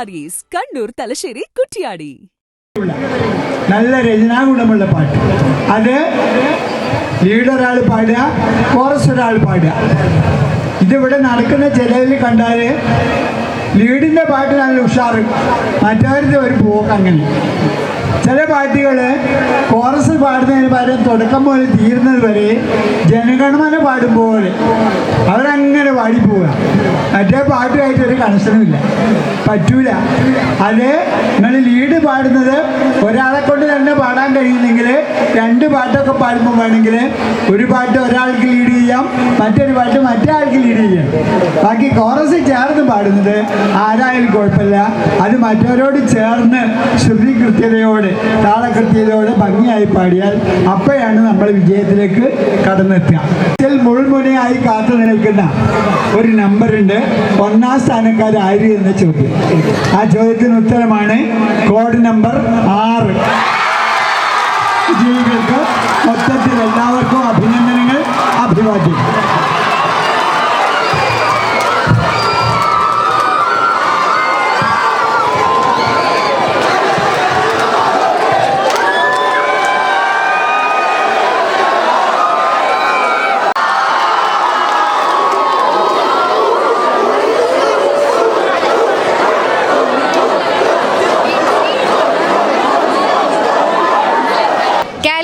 സാരീസ് കണ്ണൂർ തലശ്ശേരി കുറ്റിയാടി നല്ല രചനാഗുണമുള്ള പാട്ട്. അത് ലീഡർ ഒരാൾ പാടുക കോറസ് ഒരാൾ പാടുക. ഇതിവിടെ നടക്കുന്ന ചിലവിൽ കണ്ടാൽ ലീഡിന്റെ പാട്ട് നല്ല ഉഷാറ്. മറ്റവരുടെ ഒരു പോക്ക് അങ്ങനെ. ചില പാർട്ടികൾ കോറസ് പാടുന്നതിന് പകരം തുടക്കം പോലെ തീരുന്നത് വരെ ജനഗണമന പാടുമ്പോൾ അവരങ്ങനെ പാടിപ്പോവുക. മറ്റേ പാട്ടുമായിട്ട് ഒരു കണക്ഷനുമില്ല പറ്റൂല. അത് നിങ്ങൾ ലീഡ് പാടുന്നത് ഒരാളെ കൊണ്ട് തന്നെ പാടാൻ കഴിയുന്നെങ്കിൽ രണ്ട് പാട്ടൊക്കെ പാടുമ്പോൾ വേണമെങ്കിൽ ഒരു പാട്ട് ഒരാൾക്ക് ലീഡ് ചെയ്യാം മറ്റൊരു പാട്ട് മറ്റേ ആൾക്ക് ലീഡ് ചെയ്യാം. ബാക്കി കോറസ് ചേർന്ന് പാടുന്നത് ആരായാലും കുഴപ്പമില്ല. അത് മറ്റവരോട് ചേർന്ന് ശ്രുതി കൃത്യതയോട് താളകൃത്യതയോട് ഭംഗിയായി പാടിയാൽ അപ്പോഴാണ് നമ്മൾ വിജയത്തിലേക്ക് കടന്നെത്തുക. മുൾമുനയായി കാത്തു നിൽക്കുന്ന ഒരു നമ്പറുണ്ട് ഒന്നാം സ്ഥാനക്കാരാര് എന്ന ചോദ്യം. ആ ചോദ്യത്തിന് ഉത്തരമാണ് കോഡ് നമ്പർ ആറ്. ജീവികൾക്ക് മൊത്തത്തിൽ എല്ലാവർക്കും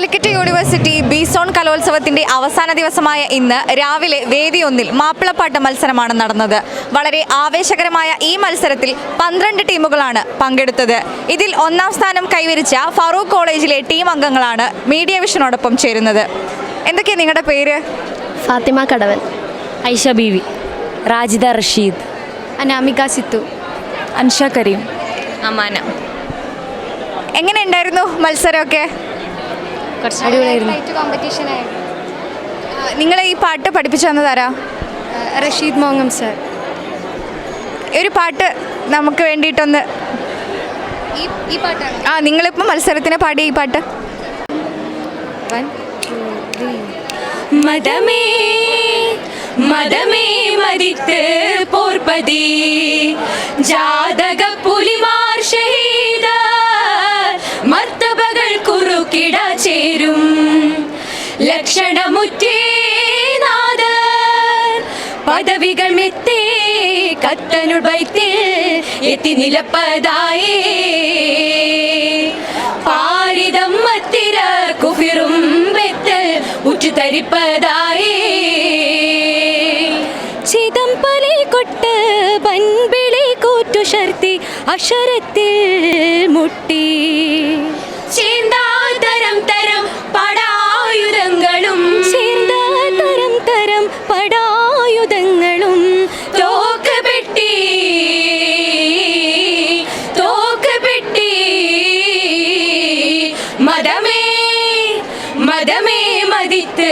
കാലിക്കറ്റ് യൂണിവേഴ്സിറ്റി ബിസോൺ കലോത്സവത്തിന്റെ അവസാന ദിവസമായ ഇന്ന് രാവിലെ വേദി ഒന്നിൽ മാപ്പിളപ്പാട്ട് മത്സരമാണ് നടന്നത്. വളരെ ആവേശകരമായ ഈ മത്സരത്തിൽ പന്ത്രണ്ട് ടീമുകളാണ് പങ്കെടുത്തത്. ഇതിൽ ഒന്നാം സ്ഥാനം കൈവരിച്ച ഫറൂഖ് കോളേജിലെ ടീം അംഗങ്ങളാണ് മീഡിയ വിഷനോടൊപ്പം ചേരുന്നത്. എന്തൊക്കെയാണ് നിങ്ങളുടെ പേര്? ഫാത്തിമ കടവൻ ഐഷ ബീവി റാജിദ റഷീദ് അനാമിക സിത്തു അൻഷ കരീം. അമാന. എങ്ങനെ ഉണ്ടായിരുന്നു മത്സരമൊക്കെ? അടിപൊളിയായിരുന്നു. കോമ്പറ്റീഷൻ നിങ്ങൾ ഈ പാട്ട് പഠിപ്പിച്ചു തന്നതാരാ റഷീദ് മോങ്ങം സർ ഒരു പാട്ട് നമുക്ക് വേണ്ടിയിട്ടൊന്ന് ഈ ഈ പാട്ടാണ്. ആ നിങ്ങളിപ്പോൾ മത്സരത്തിന് പാടിയ ഈ പാട്ട്. വൺ മതമേ മതമേ മരിത്ത് പോർപ്പതി. ജാതക പദവികൾ മെത്തേ കത്തനുൾ ബൈത്തിൽ എത്തി നിലപ്പതായി. പാരിതം മത്തിര കുഫിറും വെത്തൽ ഉച്ചു തരിപ്പതായി ചിതം പലി കൊട്ട് പൻപിളി കൂറ്റു ശർത്തി അക്ഷരത്തിൽ മുട്ടി. മതമേ മതിത്ത്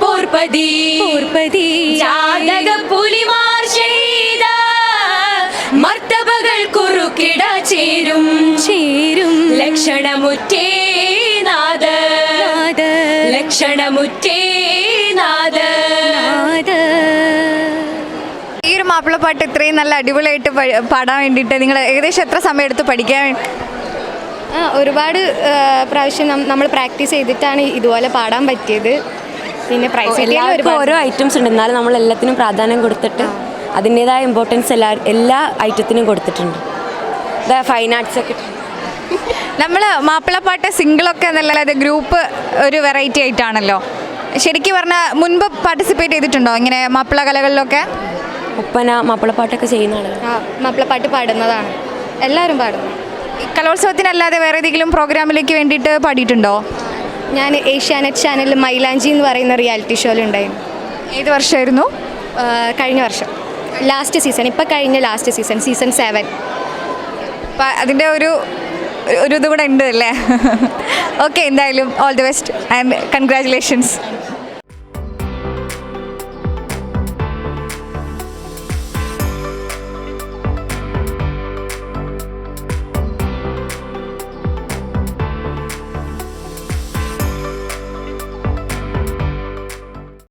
പോർപ്പതി പോർപ്പതി ജാതക പുലിമാർ ചെയ്ത മർത്തബകൾ കുറുക്കിട ചേരും. ചേരും. ലക്ഷണമുറ്റേ നാദ ലക്ഷണമുറ്റേ നാദ ഈ ഒരു മാപ്പിളപ്പാട്ട് ഇത്രയും നല്ല അടിപൊളിയായിട്ട് പാടാൻ വേണ്ടിയിട്ട് നിങ്ങൾ ഏകദേശം എത്ര സമയം എടുത്ത് പഠിക്കാൻ ഒരുപാട് പ്രാവശ്യം നമ്മൾ പ്രാക്ടീസ് ചെയ്തിട്ടാണ് ഇതുപോലെ പാടാൻ പറ്റിയത്. പിന്നെ പ്രൈസ് എല്ലാവർക്കും ഒരുപാട്. ഓരോ ഐറ്റംസ് ഉണ്ട്. എന്നാലും നമ്മൾ എല്ലാത്തിനും പ്രാധാന്യം കൊടുത്തിട്ട് അതിന്റെതായ ഇമ്പോർട്ടൻസ് എല്ലാ എല്ലാ ഐറ്റത്തിനും കൊടുത്തിട്ടുണ്ട്. ഫൈൻ ആർട്സ് ഒക്കെ. നമ്മൾ മാപ്പിളപ്പാട്ട് സിംഗിളൊക്കെ എന്നല്ലാതെ ഗ്രൂപ്പ് ഒരു വെറൈറ്റി ആയിട്ടാണല്ലോ. ശരിക്കും പറഞ്ഞാൽ മുൻപ് പാർട്ടിസിപ്പേറ്റ് ചെയ്തിട്ടുണ്ടോ ഇങ്ങനെ മാപ്പിള കലകളിലൊക്കെ? ഒപ്പന മാപ്പിളപ്പാട്ടൊക്കെ ചെയ്യുന്നതാണ് മാപ്പിളപ്പാട്ട് പാടുന്നതാണ്. എല്ലാവരും പാടുന്നു. കലോത്സവത്തിനല്ലാതെ വേറെ ഏതെങ്കിലും പ്രോഗ്രാമിലേക്ക് വേണ്ടിയിട്ട് പാടിയിട്ടുണ്ടോ? ഞാൻ ഏഷ്യാനെറ്റ് ചാനൽ മൈലാഞ്ചി എന്ന് പറയുന്ന റിയാലിറ്റി ഷോയിലുണ്ടായിരുന്നു ഏത് വർഷമായിരുന്നു? കഴിഞ്ഞ വർഷം. ലാസ്റ്റ് സീസൺ ഇപ്പം കഴിഞ്ഞ ലാസ്റ്റ് സീസൺ സീസൺ സെവൻ അപ്പം അതിന്റെ ഒരു ഒരു ഇത് കൂടെ ഉണ്ട് അല്ലേ? ഓക്കെ എന്തായാലും all the best and congratulations